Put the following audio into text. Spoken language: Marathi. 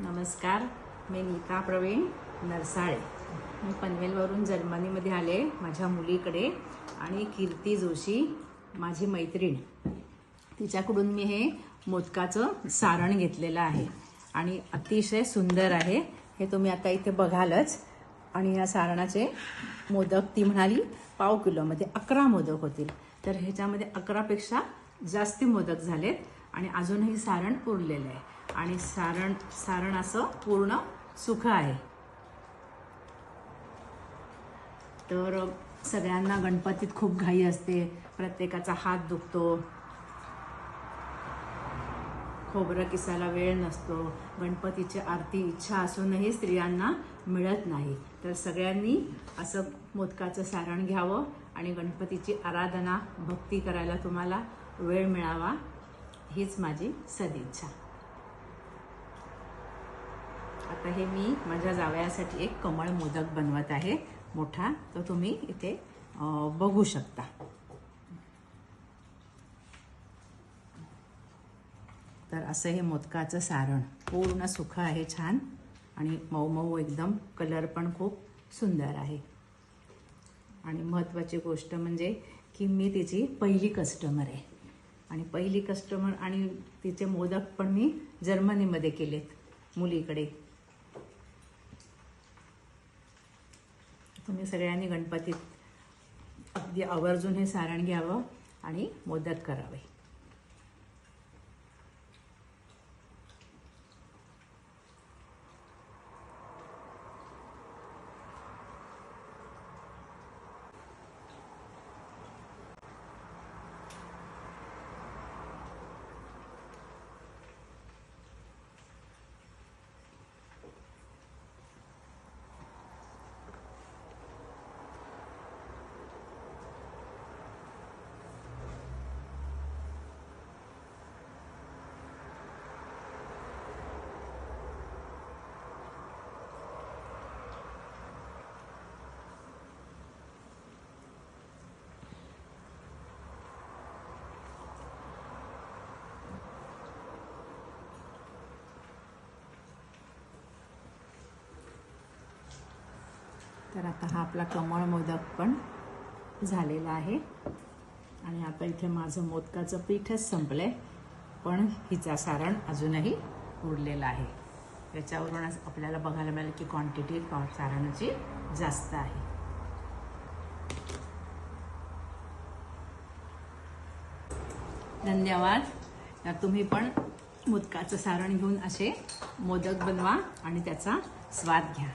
नमस्कार मी नीता प्रवीण नरसाळे. मी पनवेलवरून जर्मनीमध्ये आले माझ्या मुलीकडे आणि कीर्ती जोशी माझी मैत्रीण. तिच्याकडून मी हे मोदकाचं सारण घेतलेलं आहे आणि अतिशय सुंदर आहे. हे तुम्ही आता इथे बघालच आणि या सारणाचे मोदक ती म्हणाली पाव किलोमध्ये म्हणजे अकरा मोदक होतील. तर ह्याच्यामध्ये अकरापेक्षा जास्ती मोदक झालेत. आणि अजूनही सारण पुरलेलं आहे. आणि सारण सारण असं पूर्ण सुखं आहे. तर सगळ्यांना गणपतीत खूप घाई असते. प्रत्येकाचा हात दुखतो. खोबरं किसायला वेळ नसतो. गणपतीची आरती इच्छा असूनही स्त्रियांना मिळत नाही. तर सगळ्यांनी असं मोदकाचं सारण घ्यावं आणि गणपतीची आराधना भक्ती करायला तुम्हाला वेळ मिळावा. हीच माझी सदिच्छा. आता हे मी माझ्या जावयासाठी एक कमळ मोदक बनवत आहे. मोठा तो तुम्ही इथे बघू शकता. तर असं हे मोदकाचं सारण. पूर्ण सुखं आहे छान आणि मऊ मऊ एकदम. कलर पण खूप सुंदर आहे. आणि महत्त्वाची गोष्ट म्हणजे की मी तिची पहिली कस्टमर आहे. आणि पहिली कस्टमर आणि तिचे मोदक पण मी जर्मनीमध्ये केलेत मुलीकडे. तुम्ही सगळ्यांनी गणपतीत अगदी आवर्जून हे सारण घ्यावं आणि मोदक करावे. तर आता हा आपला कमळ मोदक पण झालेला आहे. आणि आता इथे माझं मोदकाचं पीठच संपलं आहे पण हिचा सारण अजूनही उरलेलं आहे. याच्यावरूनच आपल्याला बघायला मिळेल की क्वांटिटी सारणाची जास्त आहे. धन्यवाद. तर तुम्ही पण मोदकाचं सारण घेऊन असे मोदक बनवा आणि त्याचा स्वाद घ्या.